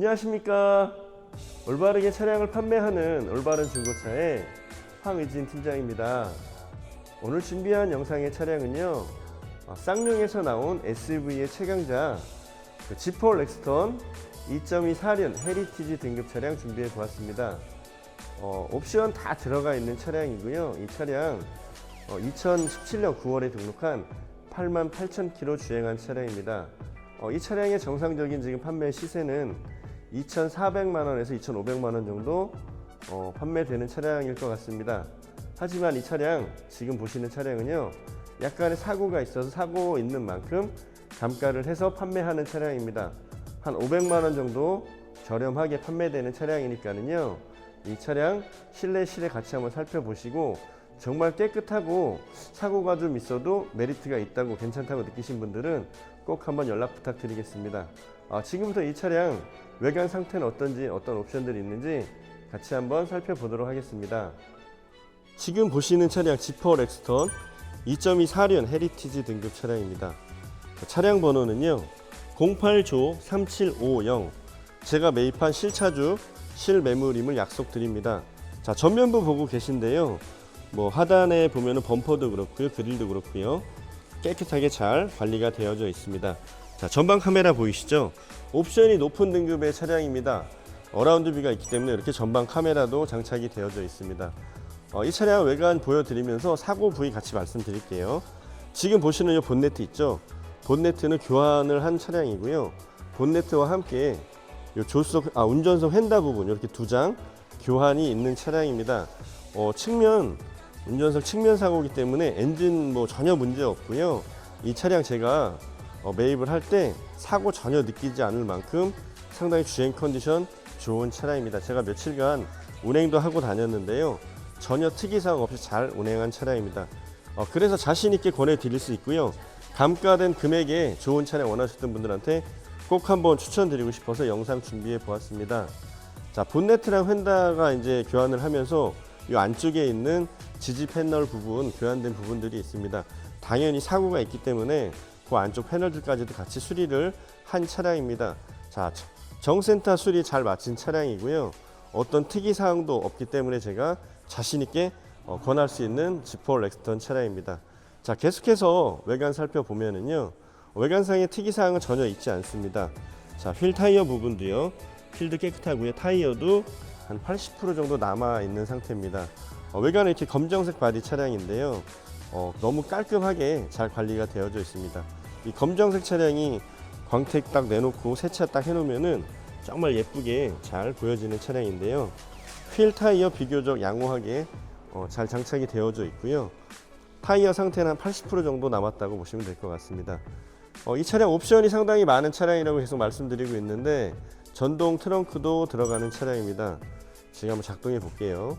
안녕하십니까. 올바르게 차량을 판매하는 올바른 중고차의 황의진 팀장입니다. 오늘 준비한 영상의 차량은요, 어, 쌍용에서 나온 SUV의 최강자 그 지포 렉스턴 2.24년 헤리티지 등급 차량 준비해 보았습니다. 어, 옵션 다 들어가 있는 차량이고요. 이 차량 어, 2017년 9월에 등록한 8만 8천 킬로 주행한 차량입니다. 어, 이 차량의 정상적인 지금 판매 시세는 2,400만 원에서 2,500만 원 정도 어, 판매되는 차량일 것 같습니다. 하지만 이 차량 지금 보시는 차량은요 약간의 사고가 있어서 사고 있는 만큼 감가를 해서 판매하는 차량입니다. 한 500만 원 정도 저렴하게 판매되는 차량이니까는요 이 차량 실내 실내 같이 한번 살펴보시고 정말 깨끗하고 사고가 좀 있어도 메리트가 있다고 괜찮다고 느끼신 분들은 꼭 한번 연락 부탁드리겠습니다. 아, 지금부터 이 차량 외관 상태는 어떤지 어떤 옵션들이 있는지 같이 한번 살펴보도록 하겠습니다. 지금 보시는 차량 지퍼 렉스턴 2.24년 헤리티지 등급 차량입니다. 차량 번호는요 08조 3750 제가 매입한 실차주 실매물임을 약속드립니다. 자 전면부 보고 계신데요. 뭐 하단에 보면은 범퍼도 그렇고요, 그릴도 그렇고요, 깨끗하게 잘 관리가 되어져 있습니다. 자 전방 카메라 보이시죠? 옵션이 높은 등급의 차량입니다. 어라운드 뷰가 있기 때문에 이렇게 전방 카메라도 장착이 되어져 있습니다. 어, 이 차량 외관 보여드리면서 사고 부위 같이 말씀드릴게요. 지금 보시는 이 본네트 있죠? 본네트는 교환을 한 차량이고요. 본네트와 함께 요 조수석, 아 운전석 휀다 부분 이렇게 두 장 교환이 있는 차량입니다. 어, 측면 운전석 측면 사고이기 때문에 엔진 뭐 전혀 문제 없고요. 이 차량 제가 어, 매입을 할 때 사고 전혀 느끼지 않을 만큼 상당히 주행 컨디션 좋은 차량입니다. 제가 며칠간 운행도 하고 다녔는데요. 전혀 특이사항 없이 잘 운행한 차량입니다. 어, 그래서 자신 있게 권해드릴 수 있고요. 감가된 금액에 좋은 차량 원하셨던 분들한테 꼭 한번 추천드리고 싶어서 영상 준비해 보았습니다. 자, 본네트랑 휀다가 이제 교환을 하면서 이 안쪽에 있는 지지 패널 부분 교환된 부분들이 있습니다. 당연히 사고가 있기 때문에 그 안쪽 패널들까지도 같이 수리를 한 차량입니다. 자, 정센터 수리 잘 마친 차량이고요. 어떤 특이 사항도 없기 때문에 제가 자신 있게 어, 권할 수 있는 지포 렉스턴 차량입니다. 자, 계속해서 외관 살펴보면은요. 외관상의 특이 사항은 전혀 있지 않습니다. 자, 휠 타이어 부분도요. 휠도 깨끗하고요. 타이어도 한 80% 정도 남아 있는 상태입니다. 어, 외관은 이렇게 검정색 바디 차량인데요. 어, 너무 깔끔하게 잘 관리가 되어져 있습니다. 이 검정색 차량이 광택 딱 내놓고 세차 딱 해놓으면은 정말 예쁘게 잘 보여지는 차량인데요. 휠 타이어 비교적 양호하게 어, 잘 장착이 되어져 있고요. 타이어 상태는 한 80% 정도 남았다고 보시면 될 것 같습니다. 어, 이 차량 옵션이 상당히 많은 차량이라고 계속 말씀드리고 있는데 전동 트렁크도 들어가는 차량입니다. 지금 한번 작동해 볼게요.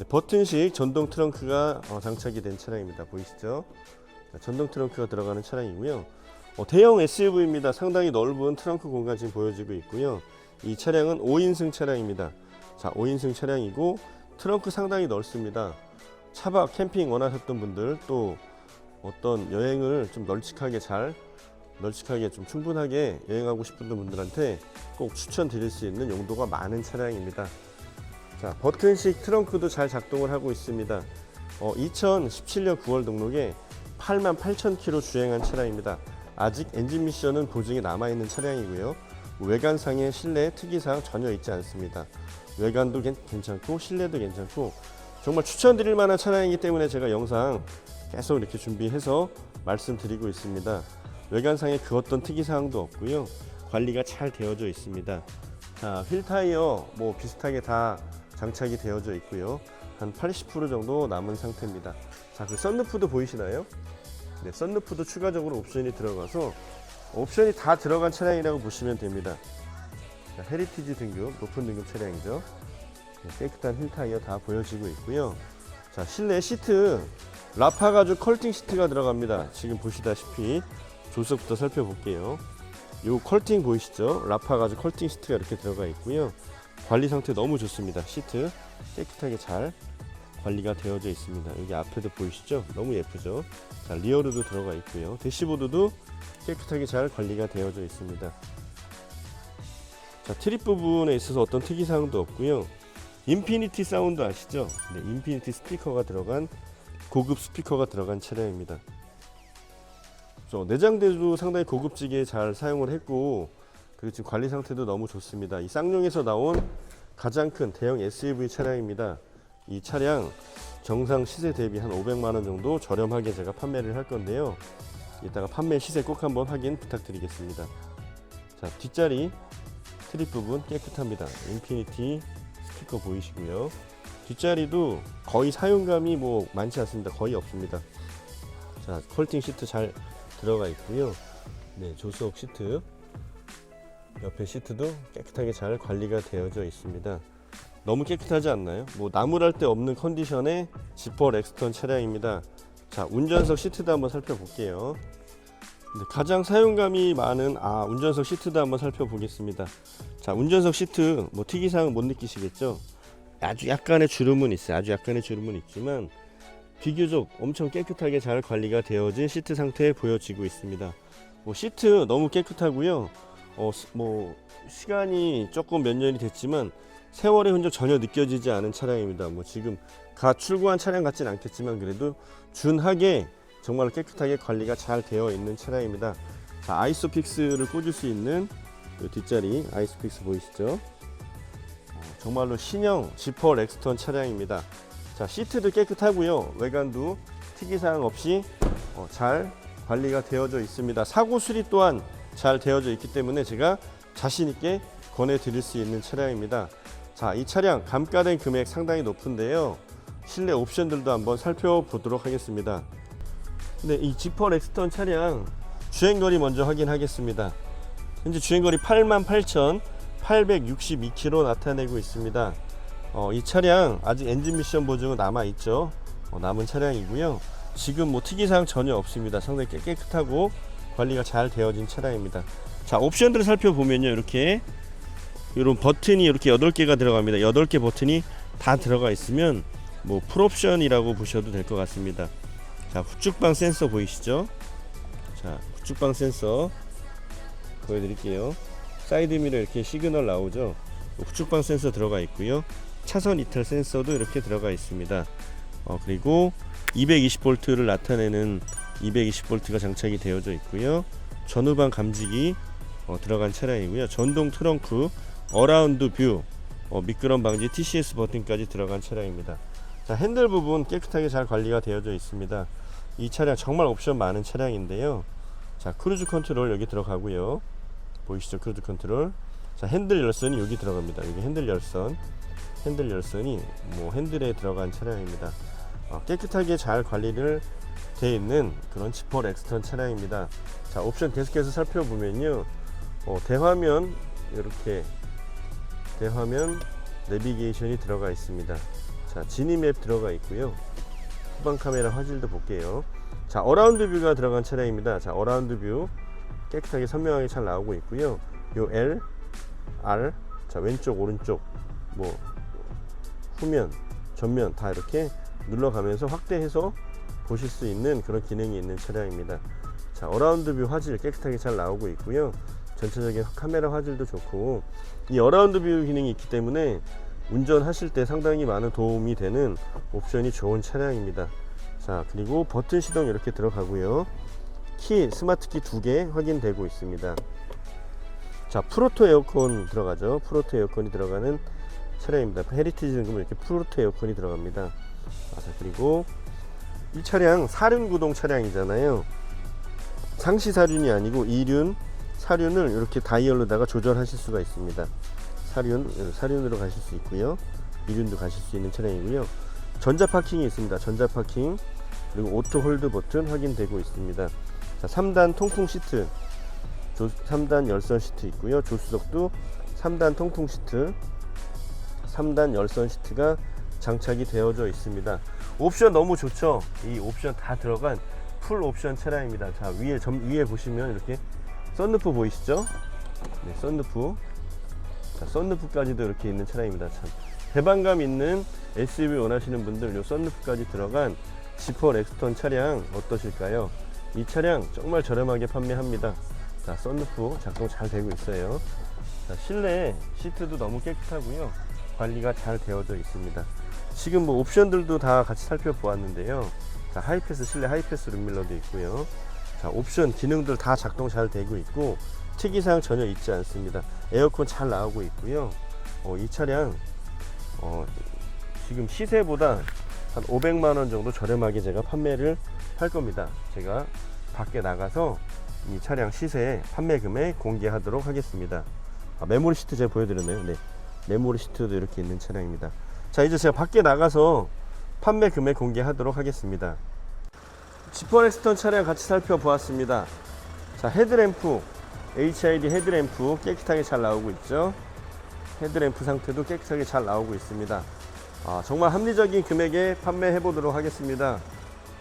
네, 버튼식 전동 트렁크가 어, 장착이 된 차량입니다. 보이시죠? 자, 전동 트렁크가 들어가는 차량이고요. 어, 대형 SUV입니다. 상당히 넓은 트렁크 공간 지금 보여지고 있고요. 이 차량은 5인승 차량입니다. 자, 5인승 차량이고 트렁크 상당히 넓습니다. 차박 캠핑 원하셨던 분들 또 어떤 여행을 좀 널찍하게 잘 널찍하게 좀 충분하게 여행하고 싶은 분들한테 꼭 추천드릴 수 있는 용도가 많은 차량입니다. 자, 버튼식 트렁크도 잘 작동을 하고 있습니다. 어, 2017년 9월 등록에 8만 8천 킬로 주행한 차량입니다. 아직 엔진 미션은 보증이 남아있는 차량이고요. 외관상의 실내 특이사항 전혀 있지 않습니다. 외관도 괜- 괜찮고 실내도 괜찮고 정말 추천드릴 만한 차량이기 때문에 제가 영상 계속 이렇게 준비해서 말씀드리고 있습니다. 외관상에 그 어떤 특이사항도 없고요. 관리가 잘 되어져 있습니다. 자, 휠 타이어 뭐 비슷하게 다 장착이 되어져 있고요. 한 80% 정도 남은 상태입니다. 자, 그 썬루프도 보이시나요? 네, 썬루프도 추가적으로 옵션이 들어가서 옵션이 다 들어간 차량이라고 보시면 됩니다. 자, 헤리티지 등급, 높은 등급 차량이죠. 네, 깨끗한 휠 타이어 다 보여지고 있고요. 자, 실내 시트 라파 가죽 컬팅 시트가 들어갑니다. 지금 보시다시피 조석부터 살펴볼게요. 요 컬팅 보이시죠? 라파 가죽 컬팅 시트가 이렇게 들어가 있고요. 관리 상태 너무 좋습니다. 시트 깨끗하게 잘 관리가 되어져 있습니다. 여기 앞에도 보이시죠? 너무 예쁘죠? 자, 리어로도 들어가 있고요. 대시보드도 깨끗하게 잘 관리가 되어져 있습니다. 자, 트립 부분에 있어서 어떤 특이사항도 없고요. 인피니티 사운드 아시죠? 네, 인피니티 스피커가 들어간 고급 스피커가 들어간 차량입니다. 저 내장재도 상당히 고급지게 잘 사용을 했고 그리고 지금 관리 상태도 너무 좋습니다. 이 쌍용에서 나온 가장 큰 대형 SUV 차량입니다. 이 차량 정상 시세 대비 한 500만 원 정도 저렴하게 제가 판매를 할 건데요. 이따가 판매 시세 꼭 한번 확인 부탁드리겠습니다. 자 뒷자리 트립 부분 깨끗합니다. 인피니티 스티커 보이시고요. 뒷자리도 거의 사용감이 뭐 많지 않습니다. 거의 없습니다. 자 컬팅 시트 잘 들어가 있고요. 네 조수석 시트 옆에 시트도 깨끗하게 잘 관리가 되어져 있습니다. 너무 깨끗하지 않나요? 뭐 나무랄 데 없는 컨디션의 지퍼 렉스턴 차량입니다. 자 운전석 시트도 한번 살펴볼게요. 네, 가장 사용감이 많은 아 운전석 시트도 한번 살펴보겠습니다. 자 운전석 시트 뭐 특이사항 못 느끼시겠죠? 아주 약간의 주름은 있어요. 아주 약간의 주름은 있지만 비교적 엄청 깨끗하게 잘 관리가 되어진 시트 상태 보여지고 있습니다. 뭐 시트 너무 깨끗하고요. 어, 스- 뭐 시간이 조금 몇 년이 됐지만 세월의 흔적 전혀 느껴지지 않은 차량입니다. 뭐 지금 가 출고한 차량 같진 않겠지만 그래도 준하게 정말 깨끗하게 관리가 잘 되어 있는 차량입니다. 자, 아이소픽스를 꽂을 수 있는 이 뒷자리 아이소픽스 보이시죠? 어, 정말로 신형 지퍼 렉스턴 차량입니다. 자, 시트도 깨끗하고요. 외관도 특이사항 없이 어, 잘 관리가 되어져 있습니다. 사고 수리 또한 잘 되어져 있기 때문에 제가 자신 있게 권해 드릴 수 있는 차량입니다. 자, 이 차량 감가된 금액 상당히 높은데요. 실내 옵션들도 한번 살펴보도록 하겠습니다. 네, 이 지퍼 렉스턴 차량 주행거리 먼저 확인하겠습니다. 현재 주행거리 88,862km 나타내고 있습니다. 어, 이 차량 아직 엔진 미션 보증은 남아 있죠. 어, 남은 차량이고요. 지금 뭐 특이사항 전혀 없습니다. 상당히 깨- 깨끗하고 관리가 잘 되어진 차량입니다. 자, 옵션들을 살펴보면요. 이렇게 이런 버튼이 이렇게 8개가 들어갑니다. 8개 버튼이 다 들어가 있으면 뭐 풀옵션이라고 보셔도 될 것 같습니다. 자, 후축방 센서 보이시죠? 자, 후축방 센서 보여드릴게요. 사이드 미러 이렇게 시그널 나오죠? 후축방 센서 들어가 있고요. 차선 이탈 센서도 이렇게 들어가 있습니다. 어, 그리고 220V를 나타내는 220V가 장착이 되어져 있고요. 전후방 감지기 어, 들어간 차량이고요. 전동 트렁크, 어라운드 뷰, 어, 미끄럼 방지 TCS 버튼까지 들어간 차량입니다. 자, 핸들 부분 깨끗하게 잘 관리가 되어져 있습니다. 이 차량 정말 옵션 많은 차량인데요. 자, 크루즈 컨트롤 여기 들어가고요. 보이시죠? 크루즈 컨트롤. 자, 핸들 열선이 여기 들어갑니다. 여기 핸들 열선. 핸들 열선이 뭐 핸들에 들어간 차량입니다. 어, 깨끗하게 잘 관리를 돼 있는 그런 지퍼 렉스턴 차량입니다. 자, 옵션 계속해서 살펴보면요. 어, 대화면 이렇게 대화면 내비게이션이 들어가 있습니다. 자, 지니맵 들어가 있고요. 후방 카메라 화질도 볼게요. 자, 어라운드 뷰가 들어간 차량입니다. 자, 어라운드 뷰 깨끗하게 선명하게 잘 나오고 있고요. 요 L, R, 자 왼쪽 오른쪽 뭐 후면, 전면 다 이렇게 눌러가면서 확대해서 보실 수 있는 그런 기능이 있는 차량입니다. 자, 어라운드 뷰 화질 깨끗하게 잘 나오고 있고요. 전체적인 카메라 화질도 좋고 이 어라운드 뷰 기능이 있기 때문에 운전하실 때 상당히 많은 도움이 되는 옵션이 좋은 차량입니다. 자, 그리고 버튼 시동 이렇게 들어가고요. 키, 스마트 키 두 개 확인되고 있습니다. 자, 프로토 에어컨 들어가죠. 프로토 에어컨이 들어가는 차량입니다. 헤리티지 등급은 이렇게 프로토 에어컨이 들어갑니다. 아, 자, 그리고 이 차량 사륜 구동 차량이잖아요. 상시 사륜이 아니고 이륜, 사륜을 이렇게 다이얼로다가 조절하실 수가 있습니다. 사륜, 사륜으로 가실 수 있고요. 이륜도 가실 수 있는 차량이고요. 전자 파킹이 있습니다. 전자 파킹 그리고 오토 홀드 버튼 확인되고 있습니다. 자, 3단 통풍 시트, 조, 3단 열선 시트 있고요. 조수석도 3단 통풍 시트, 3단 열선 시트가 장착이 되어져 있습니다. 옵션 너무 좋죠. 이 옵션 다 들어간 풀 옵션 차량입니다. 자 위에 점, 위에 보시면 이렇게 썬루프 보이시죠? 네, 썬루프. 자, 썬루프까지도 이렇게 있는 차량입니다. 참 배방감 있는 SUV 원하시는 분들 요 썬루프까지 들어간 지퍼 렉스턴 차량 어떠실까요? 이 차량 정말 저렴하게 판매합니다. 자, 썬루프 작동 잘 되고 있어요. 자, 실내 시트도 너무 깨끗하고요. 관리가 잘 되어져 있습니다. 지금 뭐 옵션들도 다 같이 살펴보았는데요. 자, 하이패스 실내 하이패스 룸밀러도 있고요. 자, 옵션 기능들 다 작동 잘 되고 있고 특이사항 전혀 있지 않습니다. 에어컨 잘 나오고 있고요. 어, 이 차량 어, 지금 시세보다 한 500만 원 정도 저렴하게 제가 판매를 할 겁니다. 제가 밖에 나가서 이 차량 시세 판매 금액 공개하도록 하겠습니다. 아, 메모리 시트 제가 보여드렸네요. 네, 메모리 시트도 이렇게 있는 차량입니다. 자, 이제 제가 밖에 나가서 판매 금액 공개하도록 하겠습니다. 지퍼 렉스턴 차량 같이 살펴보았습니다. 자, 헤드램프, HID 헤드램프 깨끗하게 잘 나오고 있죠. 헤드램프 상태도 깨끗하게 잘 나오고 있습니다. 아, 정말 합리적인 금액에 판매해 보도록 하겠습니다.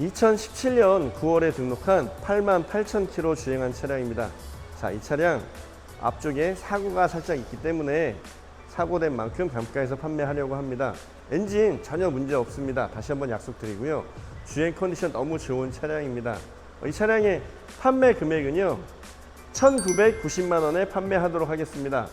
2017년 9월에 등록한 8만 8천 킬로 주행한 차량입니다. 자, 이 차량 앞쪽에 사고가 살짝 있기 때문에 사고된 만큼 감가해서 판매하려고 합니다. 엔진 전혀 문제 없습니다. 다시 한번 약속드리고요. 주행 컨디션 너무 좋은 차량입니다. 이 차량의 판매 금액은요. 1,990만 원에 판매하도록 하겠습니다.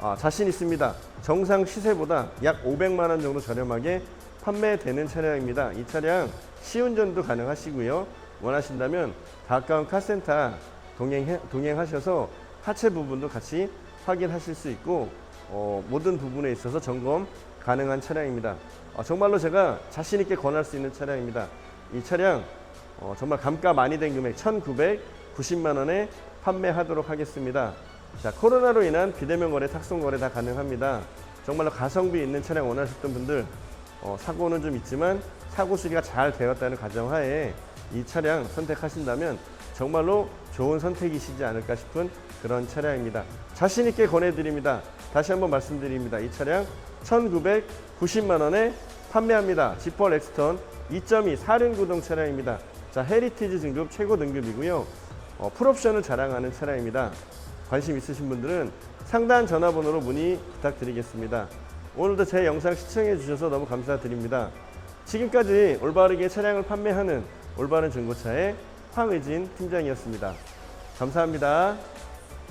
아, 자신 있습니다. 정상 시세보다 약 500만 원 정도 저렴하게 판매되는 차량입니다. 이 차량 시운전도 가능하시고요. 원하신다면 가까운 카센터 동행 동행하셔서 하체 부분도 같이 확인하실 수 있고 어, 모든 부분에 있어서 점검 가능한 차량입니다. 어, 정말로 제가 자신 있게 권할 수 있는 차량입니다. 이 차량 어, 정말 감가 많이 된 금액 1,990만 원에 판매하도록 하겠습니다. 자, 코로나로 인한 비대면 거래, 탁송 거래 다 가능합니다. 정말로 가성비 있는 차량 원하셨던 분들 어, 사고는 좀 있지만 사고 수리가 잘 되었다는 가정하에 이 차량 선택하신다면 정말로 좋은 선택이시지 않을까 싶은 그런 차량입니다. 자신 있게 권해드립니다. 다시 한번 말씀드립니다. 이 차량 1,990만 원에 판매합니다. 지퍼 렉스턴 2.2 4륜 구동 차량입니다. 자, 헤리티지 등급 최고 등급이고요. 어, 풀옵션을 자랑하는 차량입니다. 관심 있으신 분들은 상단 전화번호로 문의 부탁드리겠습니다. 오늘도 제 영상 시청해 주셔서 너무 감사드립니다. 지금까지 올바르게 차량을 판매하는 올바른 중고차의 황의진 팀장이었습니다. 감사합니다.